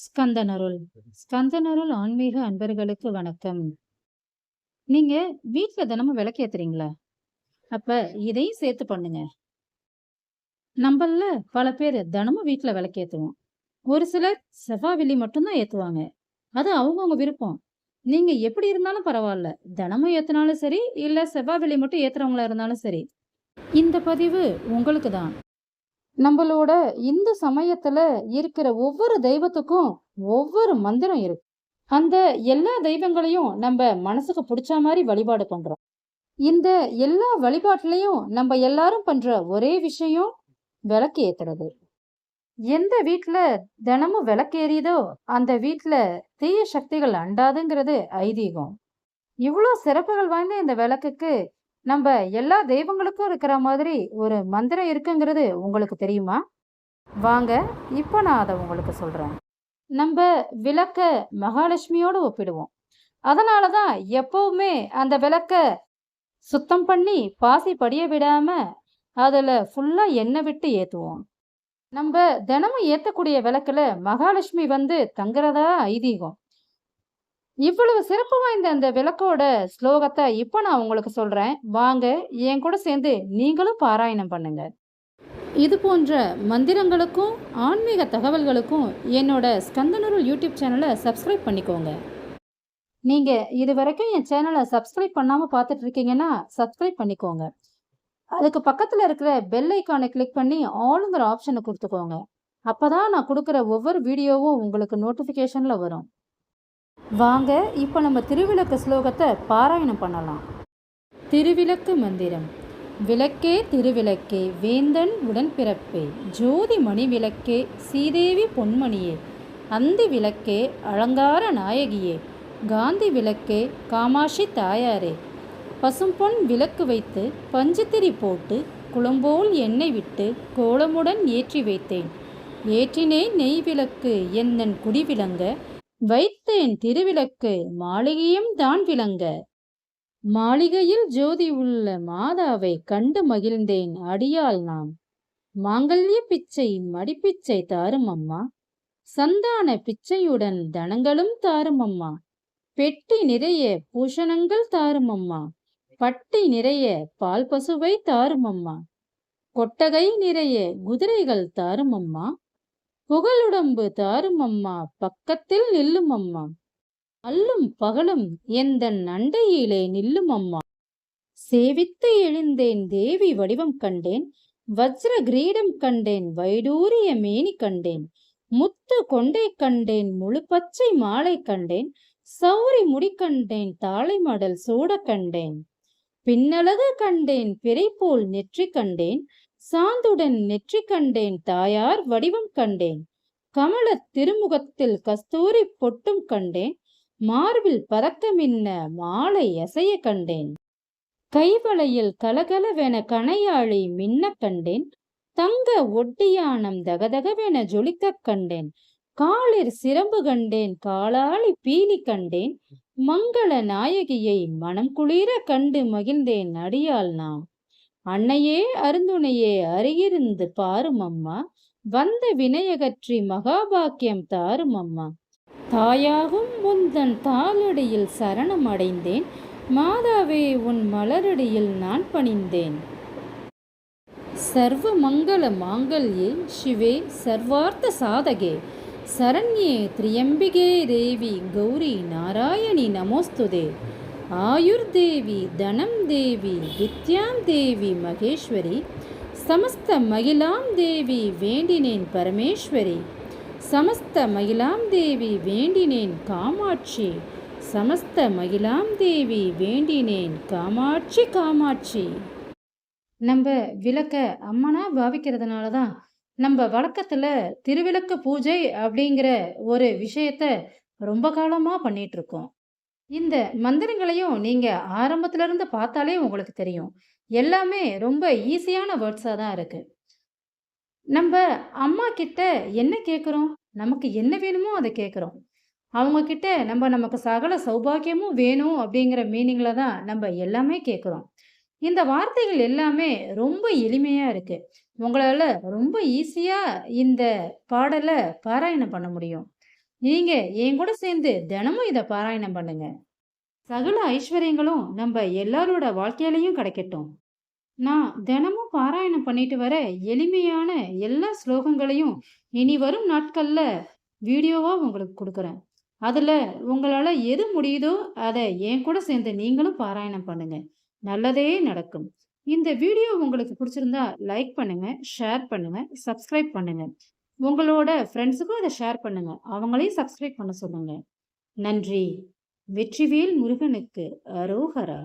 ஸ்கந்தனருள். ஸ்கந்தனருள் ஆன்மீக அன்பர்களுக்கு வணக்கம். நீங்க வீட்ல தினமும் விளக்கேத்துறீங்களா? அப்ப இதையும் சேர்த்து பண்ணுங்க. நம்மள பல பேர் தினமும் வீட்ல விளக்கேத்துவோம். ஒரு சிலர் செவ்வாய் வெள்ளி மட்டும்தான் ஏத்துவாங்க. அது அவங்கவுங்க விருப்பம். நீங்க எப்படி இருந்தாலும் பரவாயில்ல. தினமும் ஏத்துனாலும் சரி இல்ல செவ்வாய் வெள்ளி மட்டும் ஏத்துறவங்களா இருந்தாலும் சரி. இந்த பதிவு உங்களுக்கு தான் நம்மளோட இந்த சமயத்துல இருக்கிற ஒவ்வொரு தெய்வத்துக்கும் ஒவ்வொரு மந்திரம் இருக்கு. அந்த எல்லா தெய்வங்களையும் நம்ம மனசுக்கு பிடிச்ச மாதிரி வழிபாடு பண்றோம். இந்த எல்லா வழிபாட்டுலயும் நம்ம எல்லாரும் பண்ற ஒரே விஷயம் விளக்கு ஏத்துறது. எந்த வீட்டுல தினமும் விளக்கு அந்த வீட்டுல தீய சக்திகள் அண்டாதுங்கிறது ஐதீகம். இவ்வளோ சிறப்புகள் வாய்ந்த இந்த விளக்குக்கு நம்ம எல்லா தெய்வங்களுக்கும் இருக்கிற மாதிரி ஒரு மந்திரம் இருக்குங்கிறது உங்களுக்கு தெரியுமா? வாங்க இப்போ நான் அதை உங்களுக்கு சொல்கிறேன் நம்ம விளக்க மகாலட்சுமியோடு ஒப்பிடுவோம். அதனால தான் எப்பவுமே அந்த விளக்க சுத்தம் பண்ணி பாசி படிய விடாமல் அதில் ஃபுல்லாக எண்ணெய் விட்டு ஏற்றுவோம் நம்ம தினமும் ஏற்றக்கூடிய விளக்கில் மகாலட்சுமி வந்து தங்குறதா ஐதீகம். இவ்வளவு சிறப்பு வாய்ந்த அந்த விளக்கோட ஸ்லோகத்தை இப்போ நான் உங்களுக்கு சொல்றேன். வாங்க என் கூட சேர்ந்து நீங்களும் பாராயணம் பண்ணுங்க. இது போன்ற மந்திரங்களுக்கும் ஆன்மீக தகவல்களுக்கும் என்னோட ஸ்கந்தனூர் யூடியூப் சேனலை சப்ஸ்கிரைப் பண்ணிக்கோங்க. நீங்கள் இது வரைக்கும் என் சேனலை சப்ஸ்கிரைப் பண்ணாமல் பார்த்துட்டு இருக்கீங்கன்னா சப்ஸ்கிரைப் பண்ணிக்கோங்க. அதுக்கு பக்கத்தில் இருக்கிற பெல் ஐக்கானை கிளிக் பண்ணி ஆளுங்கிற ஆப்ஷனை கொடுத்துக்கோங்க. அப்போ தான் நான் கொடுக்குற ஒவ்வொரு வீடியோவும் உங்களுக்கு நோட்டிஃபிகேஷனில் வரும். வாங்க இப்போ நம்ம திருவிளக்கு ஸ்லோகத்தை பாராயணம் பண்ணலாம். திருவிளக்கு மந்திரம். விளக்கே திருவிளக்கே வேந்தன் உடன்பிறப்பே. ஜோதி மணி விளக்கே சீதேவி பொன்மணியே. அந்தி விளக்கே அலங்கார நாயகியே. காந்தி விளக்கே காமாட்சி தாயாரே. பசும்பொன் விளக்கு வைத்து பஞ்சுத்திரி போட்டு குளம்போல் எண்ணெய் விட்டு கோலமுடன் ஏற்றி வைத்தேன். ஏற்றினேன் நெய் விளக்கு என்னன் குடி விளங்க வைத்தேன் திருவிளக்கு மாளிகையும் தான் விளங்க. மாளிகையில் ஜோதி உள்ள மாதாவை கண்டு மகிழ்ந்தேன் அடியால் நாம். மாங்கல்ய பிச்சை மடிப்பிச்சை தாரும் அம்மா. சந்தான பிச்சையுடன் தனங்களும் தாரும் அம்மா. பெட்டி நிறைய பூஷணங்கள் தாரும் அம்மா. பட்டி நிறைய பால் பசுவை தாரும் அம்மா. கொட்டகை நிறைய குதிரைகள் தாரும் அம்மா. புகழுடம்பு தாரும் அம்மா பக்கத்தில் நில்லும் அம்மா அல்லும் பகலும் எந்த நண்டையிலே நில்லும் அம்மா சேவித்து எழுந்தேன் தேவி வடிவம் கண்டேன் வஜ்ர கிரீடம் கண்டேன் வைடூரிய மேனி கண்டேன் முத்து கொண்டை கண்டேன் முழு பச்சை மாலை கண்டேன் சௌரி முடி கண்டேன் தாளை மடல் சூட கண்டேன். பின்னழகு கண்டேன் பிறை போல் நெற்றி கண்டேன் சாந்துடன் நெற்றி கண்டேன் தாயார் வடிவம் கண்டேன். கமல திருமுகத்தில் கஸ்தூரி பொட்டும் கண்டேன். மார்பில் பறக்கமின்ன மாலை அசைய கண்டேன். கைவளையில் கலகலவென கணையாழி மின்ன கண்டேன். தங்க ஒட்டியானம் தகதகவென ஜொலிக்கக் கண்டேன். காலிற் சிரம்பு கண்டேன் காலாளி பீலி கண்டேன். மங்கள நாயகியை மனம் குளிர கண்டு மகிழ்ந்தேன் அடியால் நாம் அன்னையே அருந்துணையே அருகிருந்து பாரும் அம்மா. வந்த வினையகற்றி மகாபாக்கியம் தாரும் அம்மா. தாயாகும் முந்தன் தாளடியில் சரணம் அடைந்தேன். மாதாவே உன் மலரடியில் நான் பணிந்தேன். சர்வ மங்கள மாங்கல்யே சிவே சர்வார்த்த சாதகே. சரண்யே திரியம்பிகே தேவி கௌரி நாராயணி நமோஸ்துதே. ஆயுர்தேவி தனம் தேவி வித்யாம் தேவி மகேஸ்வரி சமஸ்த மகிழாம் தேவி வேண்டினேன் பரமேஸ்வரி சமஸ்த மகிழாம் தேவி வேண்டினேன் காமாட்சி சமஸ்த மகிழாம் தேவி வேண்டினேன் காமாட்சி காமாட்சி. நம்ம விளக்க அம்மனா பாவிக்கிறதுனால தான் நம்ம வழக்கத்தில் திருவிளக்கு பூஜை அப்படிங்கிற ஒரு விஷயத்த ரொம்ப காலமாக பண்ணிகிட்ருக்கோம் இருக்கோம். இந்த மந்திரங்களையும் நீங்கள் ஆரம்பத்திலிருந்து பார்த்தாலே உங்களுக்கு தெரியும். எல்லாமே ரொம்ப ஈஸியான வேர்ட்ஸாக தான் இருக்குது நம்ம அம்மா கிட்ட என்ன கேட்குறோம் நமக்கு என்ன வேணுமோ அதை கேட்குறோம் அவங்கக்கிட்ட நம்ம நமக்கு சகல சௌபாக்கியமும் வேணும் அப்படிங்கிற மீனிங்கில் தான் நம்ம எல்லாமே கேட்குறோம் இந்த வார்த்தைகள் எல்லாமே ரொம்ப எளிமையாக இருக்குது உங்களால் ரொம்ப ஈஸியாக இந்த பாடலை பாராயணம் பண்ண முடியும். நீங்க என் கூட சேர்ந்து தினமும் இதை பாராயணம் பண்ணுங்க. சகல ஐஸ்வர்யங்களும் நம்ம எல்லாரோட வாழ்க்கையிலையும் கிடைக்கட்டும். நான் தினமும் பாராயணம் பண்ணிட்டு வர எளிமையான எல்லா ஸ்லோகங்களையும் இனி வரும் நாட்கள்ல வீடியோவா உங்களுக்கு கொடுக்குறேன் அதுல உங்களால எது முடியுதோ அதை என் கூட சேர்ந்து நீங்களும் பாராயணம் பண்ணுங்க. நல்லதே நடக்கும். இந்த வீடியோ உங்களுக்கு பிடிச்சிருந்தா லைக் பண்ணுங்க, ஷேர் பண்ணுங்க, சப்ஸ்கிரைப் பண்ணுங்க. உங்களோட ஃப்ரெண்ட்ஸுக்கும் இதை ஷேர் பண்ணுங்கள் அவங்களையும் சப்ஸ்கிரைப் பண்ண சொல்லுங்கள் நன்றி. வெற்றிவேல் முருகனுக்கு அரோகரா.